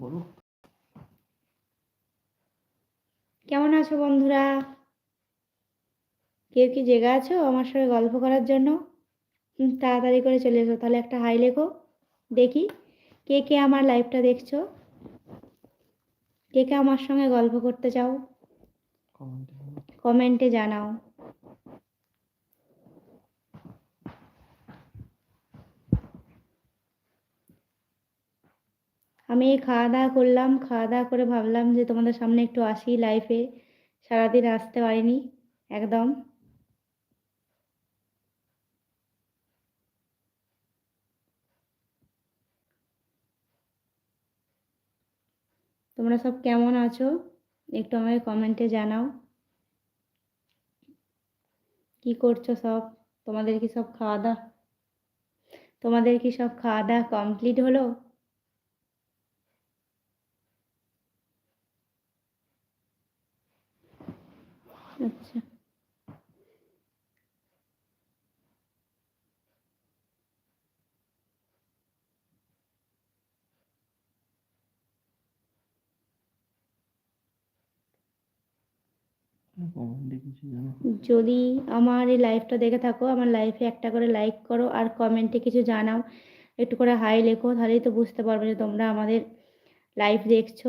বলো। কেমন আছো বন্ধুরা? কেউ কি জেগে আছো আমার সঙ্গে গল্প করার জন্য? তাড়াতাড়ি করে চলে এসো তাহলে একটা হাই লেখো। দেখি কে কে আমার লাইভটা দেখছ? কে কে আমার সঙ্গে গল্প করতে চাও? কমেন্টে জানাও। আমি খাওয়া দাওয়া করলাম খাওয়া দাওয়া করে ভাবলাম যে তোমাদের সামনে একটু আসি লাইফে সারাদিন আসতে পারিনি, একদম। তোমরা সব কেমন আছো? একটু আমাকে কমেন্টে জানাও। কি করছ সব? তোমাদের কি সব খাওয়া দাওয়া তোমাদের কি সব খাওয়া দাওয়া কমপ্লিট হলো আচ্ছা কমেন্টে কিছু জানো যদি আমার এই লাইভটা দেখে থাকো, আমার লাইফে একটা করে লাইক করো আর কমেন্টে কিছু জানাও, একটু করে হাই লেখো, তাহলেই তো বুঝতে পারবে যে তোমরা আমাদের লাইভ দেখছ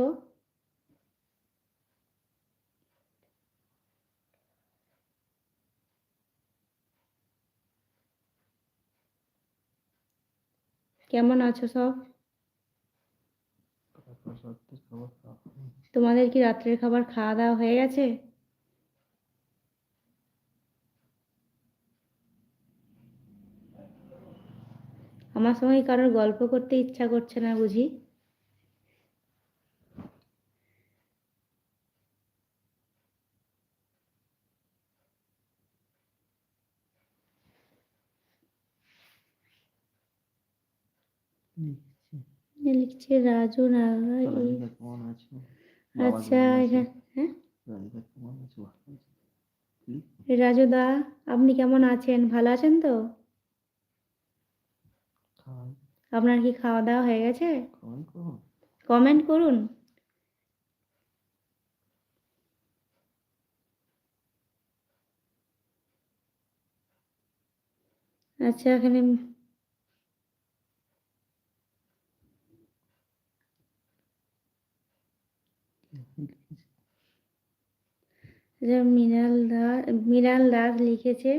কেমন আছো সব। তোমাদের কি রাত্রের খাবার খাওয়া দাওয়া হয়ে গেছে আমার সঙ্গে কারোর গল্প করতে ইচ্ছা করছে না বুঝি। লিখছে। রাজু আচ্ছা হ্যাঁ লিখ। রাজু দা আপনি কেমন আছেন? ভালো আছেন তো? আপনার কি খাওয়া দাওয়া হয়ে গেছে? কমেন্ট করুন। আচ্ছা এখানে আচ্ছা, মৃণাল দাস মৃণাল দাস লিখেছে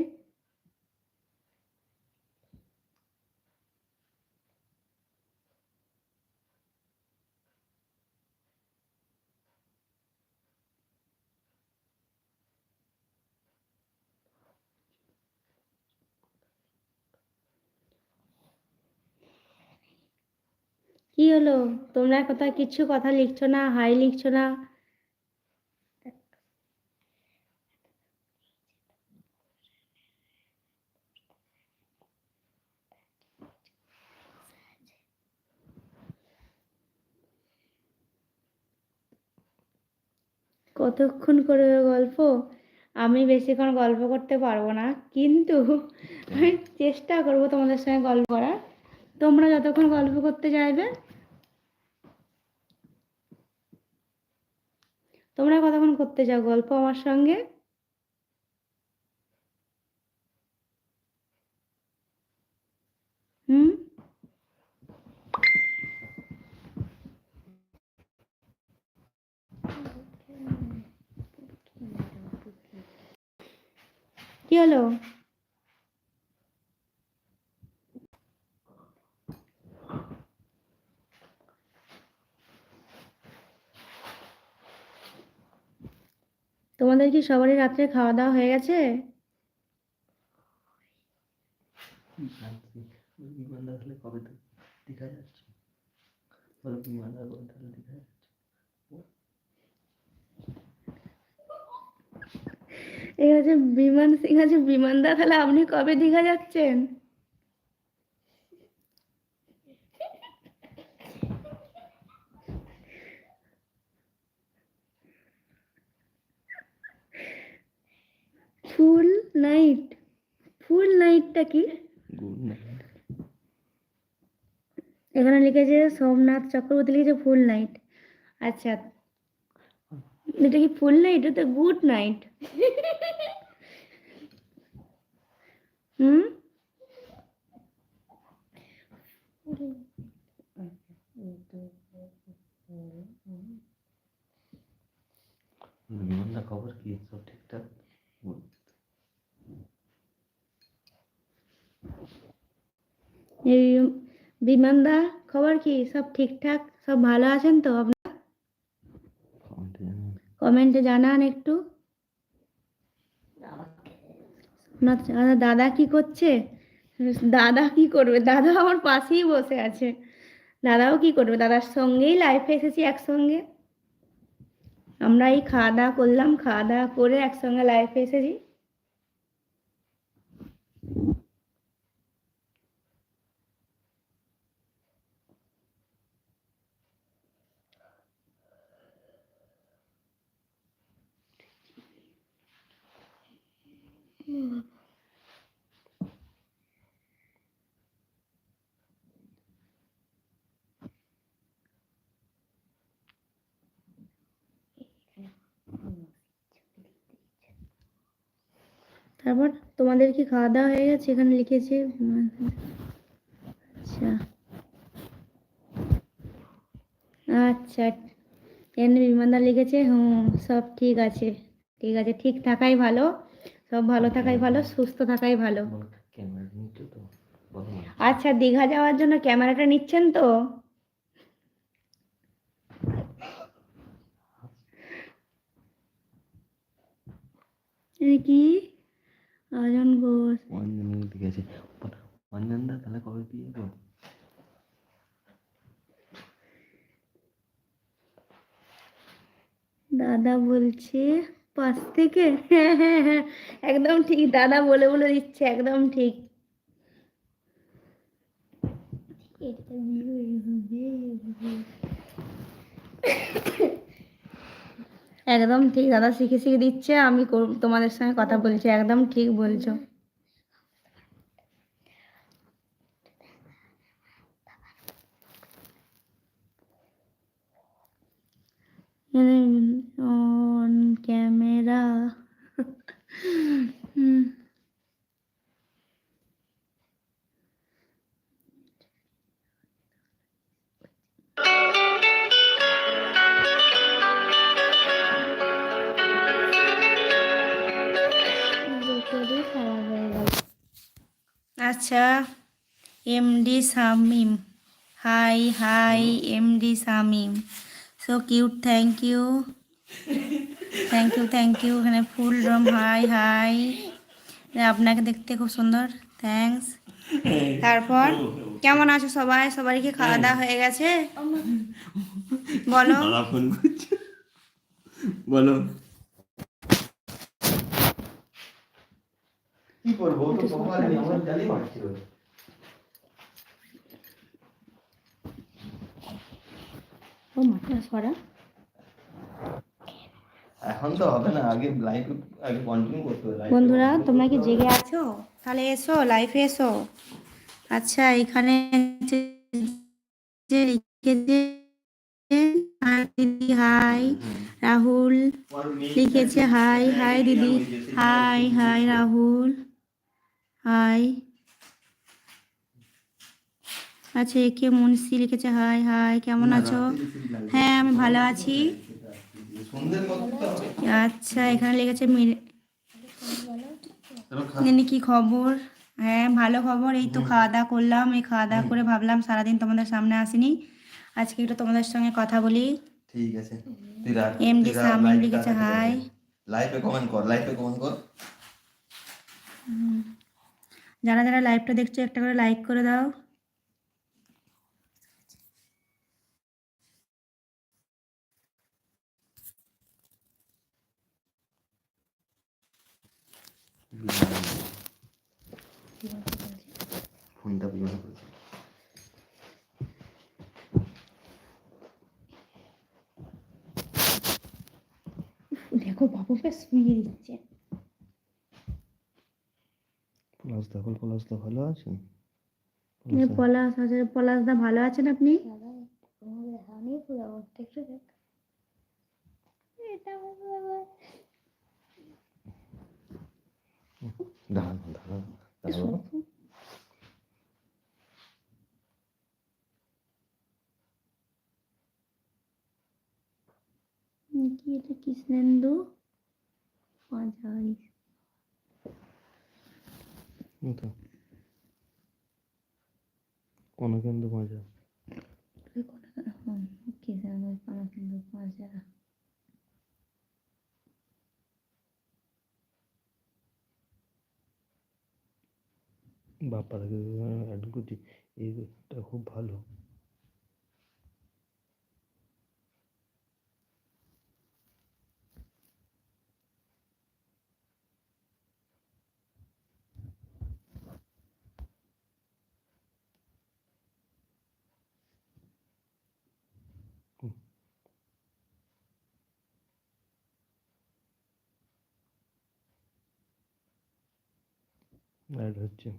কি হলো? তোমরা কথা কিচ্ছু কথা লিখছো না? হাই লিখছো না? কতক্ষণ করবে গল্প? আমি বেশিক্ষণ গল্প করতে পারব না, কিন্তু আমি চেষ্টা করব তোমাদের সঙ্গে গল্প করার। তোমরা যতক্ষণ গল্প করতে চাইবে তোমরা কতক্ষণ করতে চাও? গল্প আমার সঙ্গে? হুম? কি হলো? তোমাদের কি সবারই রাত্রে খাওয়া দাওয়া হয়ে গেছে? এই বিমান সিং আছে বিমানদা, তাহলে আপনি কবে দীঘা যাচ্ছেন ফুল নাইট ফুল নাইটটা কি? Good night. এখানে লিখেছে সোমনাথ চক্রবর্তী লিখেছে ফুল নাইট। আচ্ছা। এটা কি ফুল নাইট? এটা গুড নাইট। হুম? খবর কি? সব ঠিকঠাক বল। এই বিমানদা, খবর কি? সব ঠিকঠাক? সব ভালো আছেন তো আপনার? কমেন্টে জানান। একটু। দাদা দাদা কি করছে? দাদা কি করবে? দাদা আমার পাশেই বসে আছে। দাদাও কি করবে? দাদার সঙ্গেই লাইফে এসেছি একসঙ্গে। আমরা এই খাওয়া দাওয়া করলাম, খাওয়া দাওয়া করে একসঙ্গে লাইফে এসেছি। তারপর তোমাদের কি খাওয়া দাওয়া হয়ে গেছে? এখানে লিখেছে আচ্ছা। আচ্ছা। এখানে বিমানদা লিখেছে, হুম, সব ঠিক আছে। ঠিক আছে, ঠিক থাকাই ভালো। সব ভালো থাকাই ভালো সুস্থ থাকাই ভালো। আচ্ছা দীঘা যাওয়ার জন্য ক্যামেরাটা নিচ্ছেন তো? কি? অজন ঘোষ। অঞ্জনের দিকে আছে। অঞ্জন দা তাহলে কবে বিয়ে গো দাদা বলছে পাশ থেকে? হ্যাঁ হ্যাঁ হ্যাঁ। একদম ঠিক, দাদা বলে বলে দিচ্ছে, একদম ঠিক। একদম ঠিক, দাদা শিখে শিখে দিচ্ছে, আমি তোমাদের সঙ্গে কথা বলছি, একদম ঠিক বলছো। আচ্ছা MD Shamim hi hi MD Shamim so cute thank you thank you thank you এখানে ফুল রম হাই হাই। আপনাকে দেখতে খুব সুন্দর। থ্যাঙ্কস তারপর কেমন আছো সবাই? সবারই কি খাওয়া দাওয়া হয়ে গেছে? বলো। বলো। কি করব? তো তোমার আমার জানি মারছি ও মাথা সরা এখন তো হবে না আগে লাইভ আগে কন্টিনিউ করতে হবে বন্ধুরা তোমরা কি জেগে আছো? তাহলে এসো লাইফে এসো। আচ্ছা এখানে যে- লিখেছে হাই দিদি হাই রাহুল। লিখেছে হাই হাই দিদি। Hi hi Rahul. হাই আচ্ছা একে মুন্সি লিখেছে হাই হাই কেমন আছো? হ্যাঁ আমি ভালো আছি সন্ধ্যের মধ্যে তো হবে। আচ্ছা এখানে মির- চলো কি খবর? হ্যাঁ ভালো খবর। এই তো খাওয়া দাওয়া করলাম। এই খাওয়া দাওয়া করে ভাবলাম সারাদিন তোমাদের সামনে আসিনি। আজকে একটু তোমাদের সঙ্গে কথা বলি। ঠিক আছে। তুই রাখ। এমডি লিখেছে হাই লাইভে কমেন্ট কর। লাইভে কমেন্ট কর। যারা যারা লাইভটা দেখছ একটা করে লাইক করে দাও। ফোনটা বিমান করেছে দেখো বাবুকে শুয়ে দিচ্ছে। পলাশ দা পলাশ দা ভালো আছেন পলাশ আছে। পলাশ দা ভালো আছেন আপনি এটা আমার বাবা। দাঁড়ানো দাঁড়ানো দাঁড়ানো হুম, কি এটা কৃষ্ণেন্দু মাঝারি এই তো কোনো কিন্তু মজা। ওই কোনটা হুম, কৃষ্ণেন্দু কনকেন্দু মাঝারা বাপ্পাদাকে অ্যাড করছি এইটা খুব ভালো। অ্যাড হচ্ছে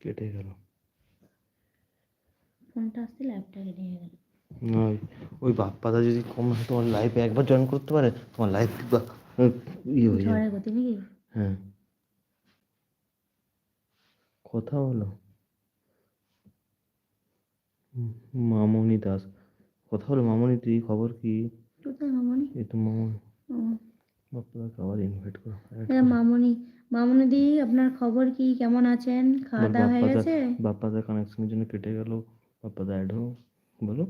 কেটে গেল ফোনটা আসতে ল্যাপটা কেটে গেল ওই ওই বাপ্পাদা যদি কম হয় তোমার লাইফে একবার জয়েন করতে পারে তোমার লাইফ ইয়ে হয়ে যাবে। হ্যাঁ। কথা বলো। মামনি দাস। কথা বলো মামনি তুই খবর কি? এই তো মামনি। বাপ্পাদাকে আবার ইনভাইট করো। মামনি মামনি দি আপনার খবর কি? কেমন আছেন? খাওয়া দাওয়া হয়ে গেছে? বাপ্পাদার কানেকশনের জন্য কেটে গেল। বাপ্পাদা অ্যাড বলো।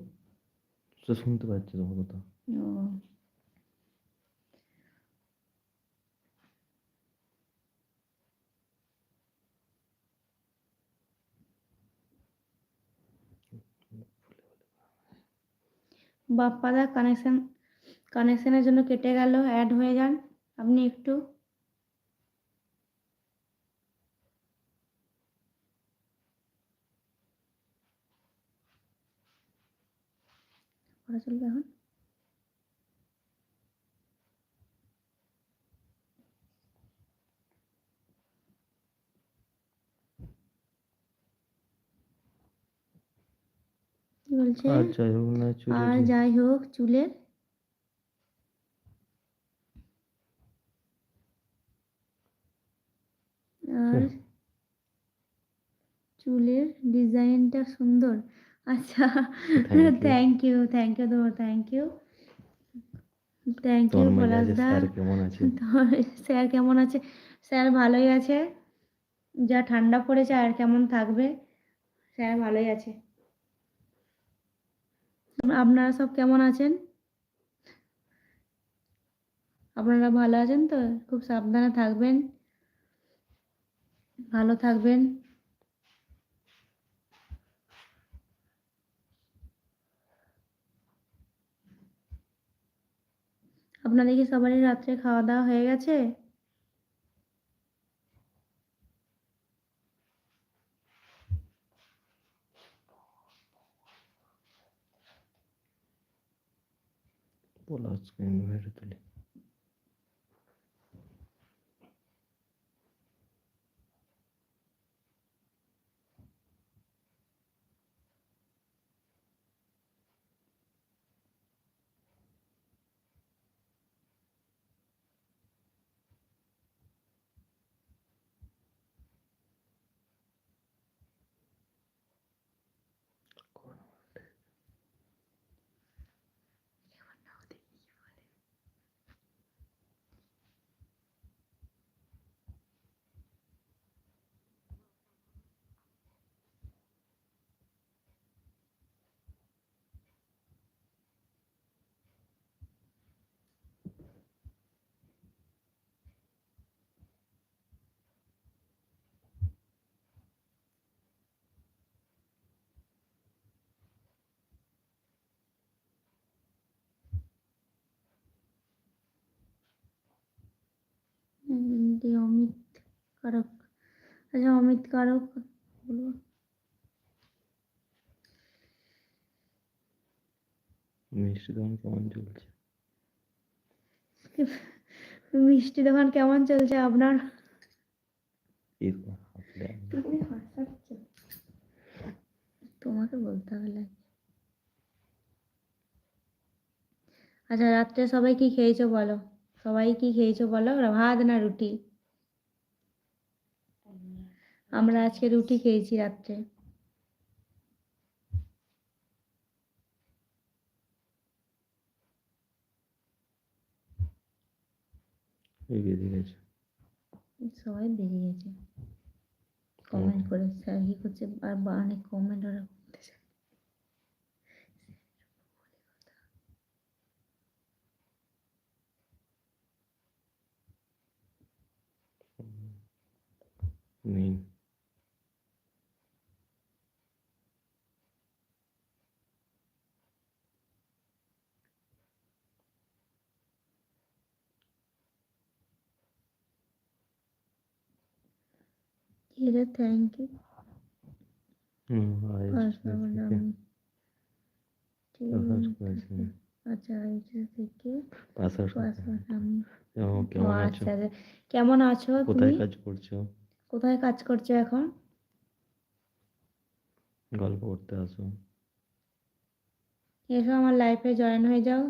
তো শুনতে পাচ্ছি তোমার কথা বাপ্পাদা, কানেকশন, কানেকশনের জন্য কেটে গেল অ্যাড হয়ে যান। আপনি একটু পড়া চলবে এখন? বলছে? আর যাই হোক চুলের আর চুলের ডিজাইনটা সুন্দর। আচ্ছা। Thank you. Thank you thank you তো thank you thank you sir কেমন আছে? স্যার কেমন আছে? স্যার ভালোই আছে। যা ঠান্ডা পড়েছে আর কেমন থাকবে? স্যার ভালোই আছে। আপনারা সব কেমন আছেন? আপনারা ভালো আছেন তো? খুব সাবধানে থাকবেন। ভালো থাকবেন। আপনাদের কি সবারই রাত্রে খাওয়া দাওয়া হয়ে গেছে? পলাশকে ইনভাইট তুলি। কি অমিত কারক। আচ্ছা অমিত কারক বলব। মিষ্টি দোকান কেমন চলছে? মিষ্টি দোকান কেমন চলছে আপনার? তোমাকে বলতে হবে আচ্ছা রাত্রে সবাই কি খেয়েছো বলো? সবাই কি খেয়েছো বলো? ভাত না রুটি? আমরা আজকে রুটি খেয়েছি রাত্রে। সবাই বেরিয়ে গেছে। কমেন্ট করে স্যার কি করছে আর অনেক কমেন্ট ওরা করতেছে নেই এরা থ্যাংক ইউ হুম আই পাঁচ নম্বর আমি পাসওয়ার্ড করেছি আচ্ছা আইসি থেকে পাসওয়ার্ড পাসওয়ার্ড আছো আচ্ছা আচ্ছা। কেমন আছো কোথায় কাজ করছ কোথায় কাজ করছ এখন গল্প করতে আসো এসো আমার লাইফে জয়েন হয়ে যাও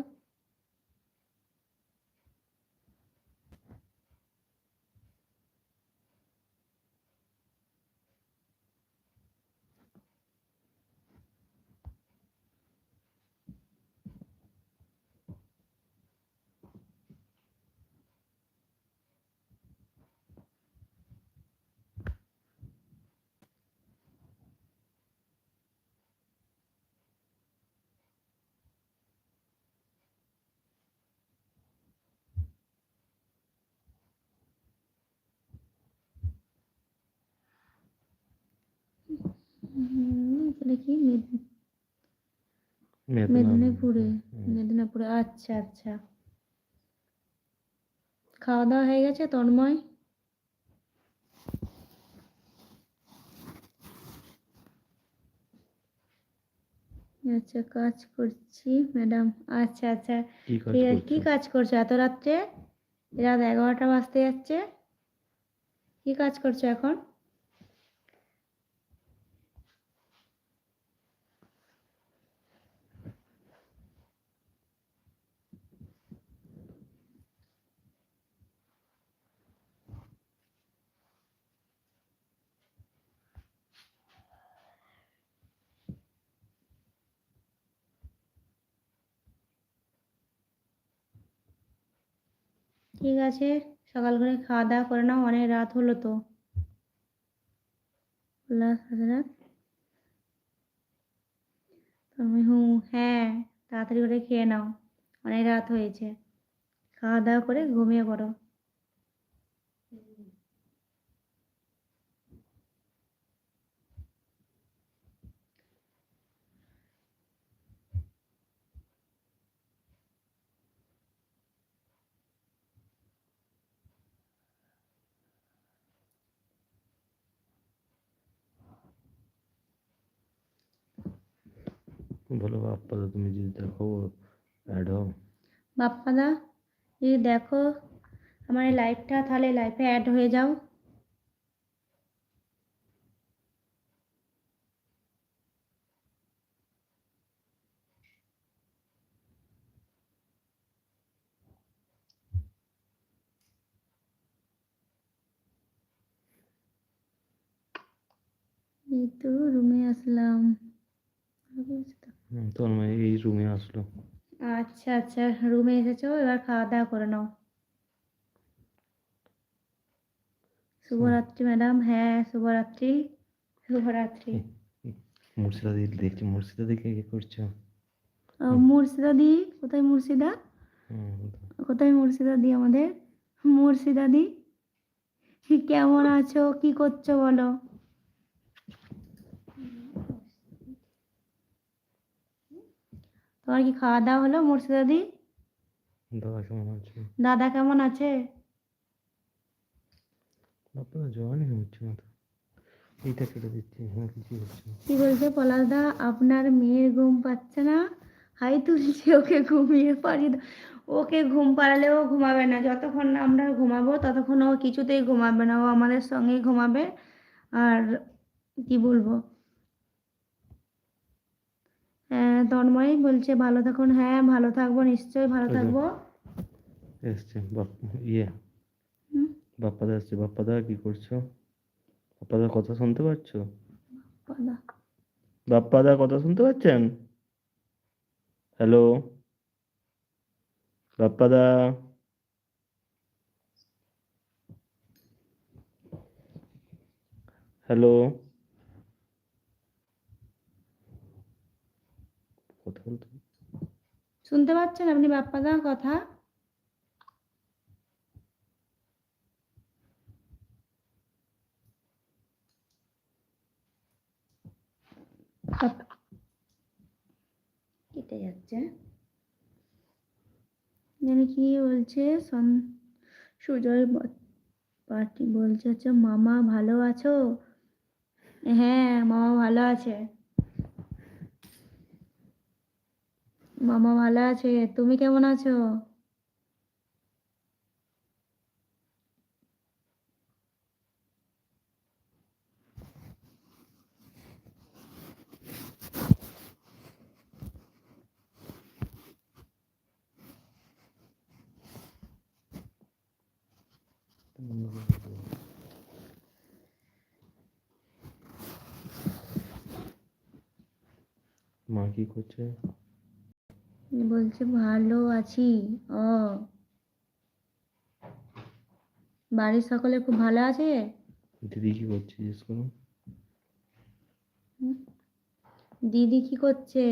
কি? মেদিনীপুরে। মেদিনীপুরে। আচ্ছা আচ্ছা। খাওয়া দাওয়া হয়ে গেছে তন্ময়? আচ্ছা কাজ করছি ম্যাডাম। আচ্ছা আচ্ছা। কি ঠিক আছে কি কাজ করছ? এত রাত্রে? রাত এগারোটা বাজতে যাচ্ছে। কি কাজ করছ এখন? ঠিক আছে, সকাল করে খাওয়া দাওয়া করে নাও, অনেক রাত হলো তো। রাত তুমি হুম হ্যাঁ তাড়াতাড়ি করে খেয়ে নাও, অনেক রাত হয়েছে। খাওয়া দাওয়া করে ঘুমিয়ে পড়ো। বলো বাপ্পা তুমি যদি দেখো অ্যাড হও। বাপ্পাদা যদি দেখো, আমার এই লাইফটা তাহলে লাইফে অ্যাড হয়ে যাও। এই তো রুমে আসলাম। তন্ময় এই রুমে আসলো। আচ্ছা আচ্ছা রুমে এসেছ এবার খাওয়া দাওয়া করে নাও। শুভরাত্রি ম্যাডাম হ্যাঁ শুভরাত্রি শুভরাত্রি। মুর্শিদা দেখছি। মুর্শিদা দিকে কি করছ? আহ, মুর্শিদা দি কোথায় মুর্শিদা? হুম, কোথায় মুর্শিদা দি আমাদের? মুর্শিদা দি? কেমন আছো? কি করছ বলো? তোমার কি খাওয়া দাওয়া হলো মুর্শিদা দি? দাদা কেমন আছে? দাদা কেমন আছে? বাপ্পা জোয়ানই হচ্ছে না এইটা কেটে দিচ্ছি হ্যাঁ কিছু হচ্ছে কি বলছে পলাশদা? আপনার মেয়ের ঘুম পাচ্ছে না? হাই তুলছে ওকে ঘুমিয়ে পারি। ওকে ঘুম পাড়ালেও ও ঘুমাবে না। যতক্ষণ না আমরা ঘুমাবো ততক্ষণ ও কিছুতেই ঘুমাবে না। ও আমাদের সঙ্গেই ঘুমাবে। আর কি বলব হ্যাঁ তন্ময় বলছে ভালো থাকুন। হ্যাঁ ভালো থাকব নিশ্চয়ই ভালো থাকব। এসছে ইয়ে। বাপ্পাদা এসছে। বাপ্পাদা কি করছ? বাপ্পাদার কথা শুনতে পাচ্ছো? বাবা। বাপ্পাদার কথা শুনতে পাচ্ছেন? হ্যালো? বাপ্পাদা? হ্যালো কথা বলতে শুনতে পাচ্ছেন আপনি বাপ্পাদার কথা? কেটে যাচ্ছে। জানি কি বলছে? সুজয় পার্টি বলছে হচ্ছে, মামা ভালো আছো? হ্যাঁ মামা ভালো আছে। মামা ভালো আছে? তুমি কেমন আছো? মা কি করছে? বলছে ভালো আছি ও বাড়ির সকলে খুব ভালো আছে? দিদি কি করছে জিজ্ঞেস করুন। দিদি কি করছে?